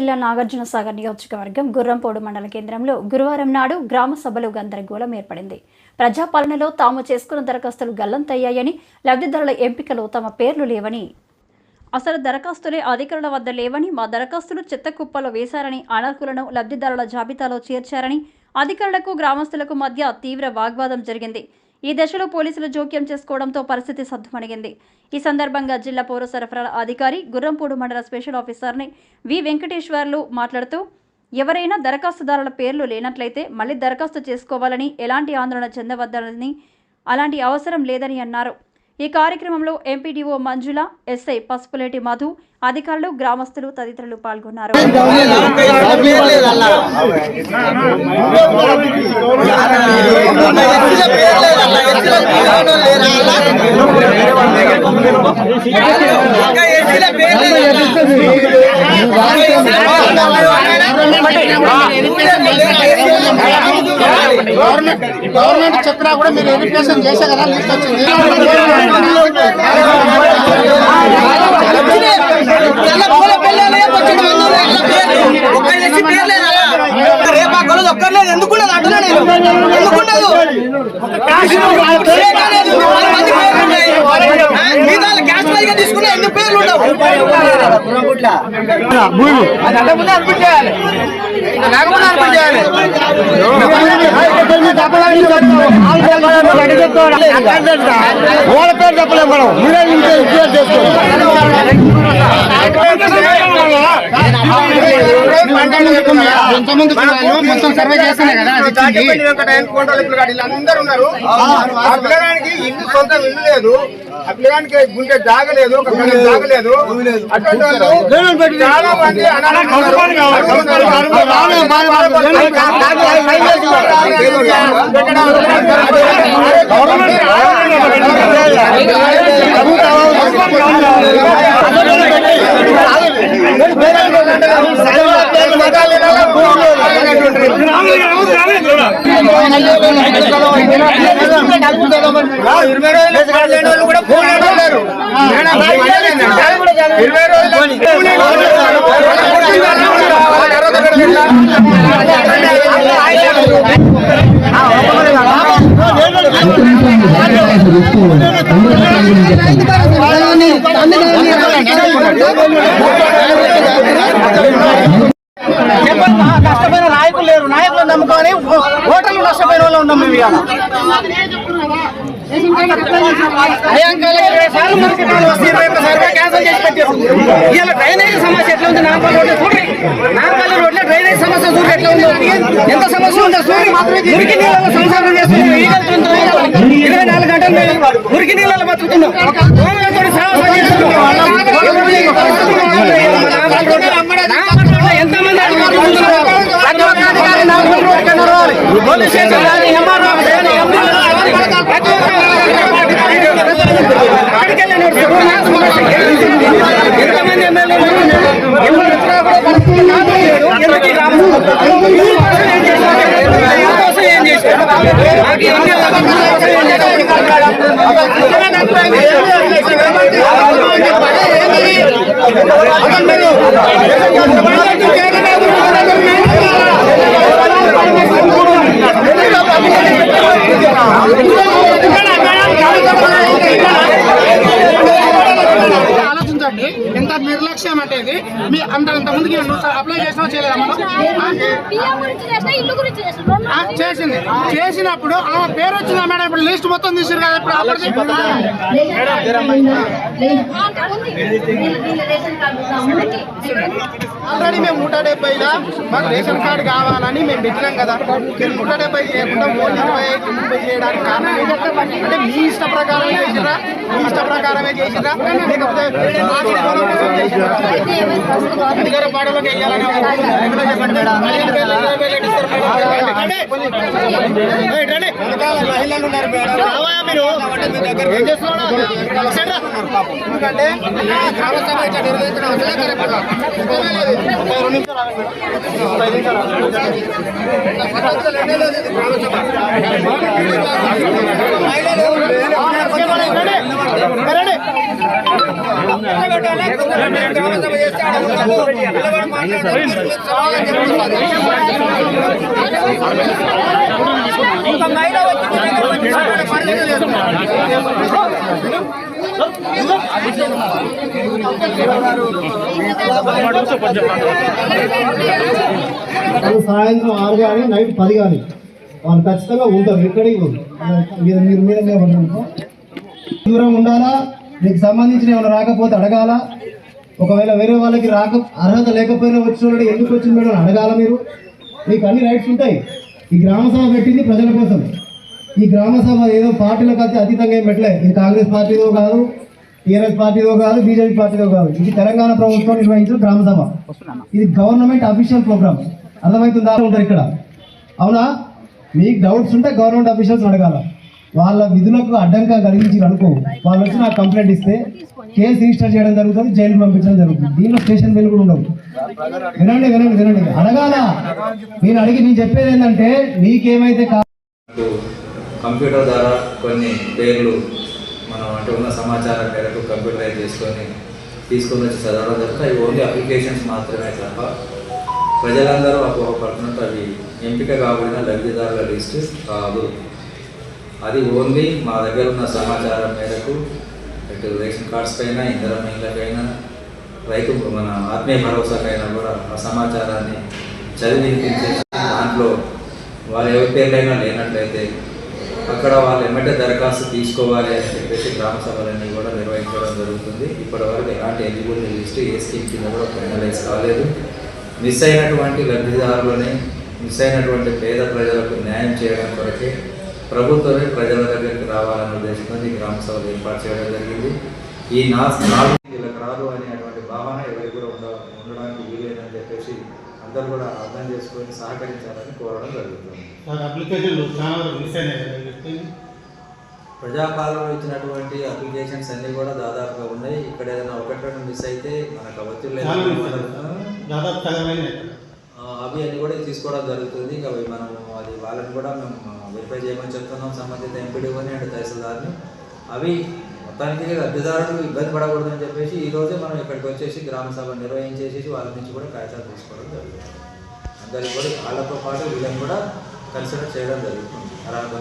జిల్లా నాగార్జున సాగర్ నియోజకవర్గం గుర్రంపోడు మండల కేంద్రంలో గురువారం నాడు గ్రామ సభలు గందరగోళం ఏర్పడింది. ప్రజాపాలనలో తాము చేసుకున్న దరఖాస్తులు గల్లంతయ్యాయని లబ్ధిదారుల ఎంపికలో తమ పేర్లు లేవని. అసలు దరఖాస్తులే అధికారుల వద్ద లేవని మా దరఖాస్తులు చెత్తకుప్పలో వేశారని అనర్హులను లబ్ధిదారుల జాబితాలో చేర్చారని అధికారులకు గ్రామస్తులకు మధ్య తీవ్ర వాగ్వాదం జరిగింది. ఈ దశలో పోలీసులు జోక్యం చేసుకోవడంతో పరిస్థితి సద్దుమణిగింది. ఈ సందర్భంగా జిల్లా పౌర సరఫరాల అధికారి గుర్రంపూడు మండల స్పెషల్ ఆఫీసర్ని వి వెంకటేశ్వర్లు మాట్లాడుతూ ఎవరైనా దరఖాస్తుదారుల పేర్లు లేనట్లయితే మళ్ళీ దరఖాస్తు చేసుకోవాలని ఎలాంటి ఆందోళన చెందవద్దని అలాంటి అవసరం లేదని అన్నారు. ఈ కార్యక్రమంలో ఎంపీడీఓ మంజుల ఎస్ఐ పసుపులేటి మధు అధికారులు గ్రామస్తులు తదితరులు పాల్గొన్నారు. గవర్నమెంట్ గవర్నమెంట్ చెప్పినా కూడా మీరు ఎడ్యుకేషన్ చేసే కదా లిస్ట్ వచ్చింది రేపాకలు ఒక్కర్లేదు ఎందుకుండదు అంటున్నా నేను ఎందుకుండదు మిగతా క్యాష్ పైగా తీసుకున్నా ఎందుకు పేర్లు ఉండవు అది అంతకుముందే అడ్మిట్ చేయాలి లేకపోతే అడ్మిట్ చేయాలి వాళ్ళ పేరు చెప్పలేము మనం మీరే ఇంకే ఇంకేర్ మొత్తం సర్వే చేస్తేనే కదా. అందరూ ఉన్నారు ఆ పిల్లగానికి ఇల్లు సొంత ఇల్లు లేదు ఆ గుండె జాగలేదు ఒక పిల్లగానికి జాగలేదు అటువంటి వాళ్ళు చాలా మంది ఉన్నారు. ఇరవై రోజులు కూడా ఫోన్ అంటున్నారు ఇరవై చెప్పండి కష్టమైన నాయకులు లేరు. నాయకులు నమ్ముకొని ఓటర్లు నష్టపోయిన వాళ్ళు ఉన్నాం మేము ఇవాళ. ఇరవై సార్లు మనకి వస్తే ఇరవై ఒక్క సార్లు క్యాన్సిల్ చేసి పెట్టారు. ఇవాళ డ్రైనేజ్ సమస్య ఎట్లా ఉంది? నాంపల్లి రోడ్లో చూడండి. నాంపల్లి రోడ్లో డ్రైనేజ్ సమస్య చూడండి ఎట్లా ఉందో? ఎంత సమస్య ఉందో చూడండి. మురికి నీళ్ళలో సంసారం చేస్తున్నాం. ఇరవై నాలుగు గంటలు మురికి నీళ్ళలో బతుకుతున్నాం. ఎంతమంది ఎమ్మెల్యేలు ఎవరు వచ్చినా కూడా పరిస్థితి కాపాడలేరు. ఎందుకు ఎంత నిర్లక్ష్యం అంటే ఇది మీ అంత అంత ముందుకి అప్లై చేసినా చేయలేదా మనం? బియ్యం గురించి చేసిన ఇల్లు గురించి చేసిన. రెండు ఆ, చేసింది. చేసినప్పుడు ఆమె పేరు వచ్చిందా మేడం? ఇప్పుడు లిస్ట్ మొత్తం తీసారు కదా ఇప్పుడు. ఆల్రెడీ మేము నూట డెబ్బైగా మాకు రేషన్ కార్డు కావాలని మేము పెట్టినాం కదా. మీరు నూట డెబ్బై చేయకుండా ఓన్లీ ఇరవై ఐదు ముప్పై చేయడానికి కారణం ఏంటంటే అంటే మీ ఇష్ట ప్రకారమే చేసిరా మీ ఇష్ట ప్రకారమే చేసిరా లేకపోతే మహిళలు ఉన్నారు మేడం. మీరు. ఏం చేస్తున్నావు? సరే ఎందుకంటే గ్రామ సభ ఇట్లా నిర్వహించడం అసలే కరెక్ట్ రెండు నిమిషాలు మహిళలు సాయంత్రం ఆరు కానీ నైట్ పది కానీ. వాళ్ళు ఖచ్చితంగా ఉంటారు ఎక్కడికి మీరు మీరు మీద మీద దూరం ఉండాలా? మీకు సంబంధించిన ఏమైనా రాకపోతే అడగాల? ఒకవేళ వేరే వాళ్ళకి రాక అర్హత లేకపోయినా వచ్చిన ఎందుకు వచ్చింది మేడం అడగాల మీరు? మీకు అన్ని రైట్స్ ఉంటాయి. ఈ గ్రామ సభ పెట్టింది ప్రజల కోసం. ఈ గ్రామ సభ ఏదో పార్టీలకు అతి అతీతంగా ఏం పెట్టలే. ఇది కాంగ్రెస్ పార్టీదో కాదు టీఆర్ఎస్ పార్టీదో కాదు బీజేపీ పార్టీదో కాదు. ఇది తెలంగాణ ప్రభుత్వం నిర్వహించిన గ్రామ సభ. ఇది గవర్నమెంట్ అఫీషియల్ ప్రోగ్రామ్. అర్థమవుతుందా? ఉంటారు ఇక్కడ. అవునా? మీకు డౌట్స్ ఉంటే గవర్నమెంట్ అఫీషియల్స్ అడగాల? వాళ్ళ విధులకు అడ్డంగా కలిగించారు అనుకో వాళ్ళు వచ్చి నాకు కంప్లైంట్ ఇస్తే కేసు రిజిస్టర్ చేయడం జరుగుతుంది జైలు పంపించడం జరుగుతుంది. దీనిలో స్టేషన్ బిల్ కూడా ఉండవు. వినండి వినండి వినండి. అడగాల? నేను అడిగి నేను చెప్పేది ఏంటంటే నీకేమైతే కంప్యూటర్ ద్వారా కొన్ని పేర్లు మనం అంటే ఉన్న సమాచారం మేరకు కంప్యూటరైజ్ చేసుకొని తీసుకొని వచ్చి చదవడం జరుగుతుంది. అవి ఓన్లీ అప్లికేషన్స్ మాత్రమే తప్ప ప్రజలందరూ అపోహపడుతున్నట్టు అవి ఎంపిక కాబడిన లబ్ధిదారుల లిస్ట్ కాదు. అది ఓన్లీ మా దగ్గర ఉన్న సమాచారం మేరకు ఇటు రేషన్ కార్డ్స్ పైన ఇంధన మహిళకైనా రైతు మన ఆత్మీయ భరోసాకైనా కూడా ఆ సమాచారాన్ని చదివి వినిపించేసి దాంట్లో వారు ఎవరి పేర్లైనా లేనట్లయితే అక్కడ వాళ్ళు ఎమ్మటే దరఖాస్తు తీసుకోవాలి అని చెప్పేసి గ్రామ సభలన్నీ కూడా నిర్వహించడం జరుగుతుంది. ఇప్పటివరకు ఎలాంటి ఎలిజిబిలిటీ లిస్ట్ ఏ స్కీమ్ కింద కూడా ఫైనలైజ్ కాలేదు. మిస్ అయినటువంటి లబ్ధిదారులని మిస్ అయినటువంటి పేద ప్రజలకు న్యాయం చేయడం కొరకే ప్రభుత్వమే ప్రజల దగ్గరికి రావాలనే ఉద్దేశంతో ఈ గ్రామ సభలు ఏర్పాటు చేయడం జరిగింది. ఈ నా నాలుగు వీళ్ళకి రాదు అనేటువంటి భావన ఎవరికి కూడా ఉండ ఉండడానికి వీలేదని చెప్పేసి అందరూ కూడా అర్థం చేసుకొని సహకరించాలని కోరడం జరుగుతుంది. ప్రజాపాలన ఇచ్చినటువంటి అప్లికేషన్స్ అన్నీ కూడా దాదాపుగా ఉన్నాయి. ఇక్కడ ఏదైనా ఒకటి రెండు మిస్ అయితే మనకు ఆ, అవి అన్ని కూడా తీసుకోవడం జరుగుతుంది. ఇంకా మనం అది వాళ్ళని కూడా మేము వెరిఫై చేయమని చెప్తున్నాం సంబంధిత ఎంపీడీఓని అండ్ తహసీల్దార్ని. అవి మొత్తానికి లబ్ధిదారులు ఇబ్బంది పడకూడదని చెప్పేసి ఈ రోజే మనం ఇక్కడికి వచ్చేసి గ్రామ సభ నిర్వహించేసి వాళ్ళ నుంచి కూడా కాగితాలు తీసుకోవడం జరుగుతుంది. అందరికీ కూడా వాళ్ళతో పాటు వీళ్ళని కూడా కన్సిడర్ చేయడం జరుగుతుంది. అర్హత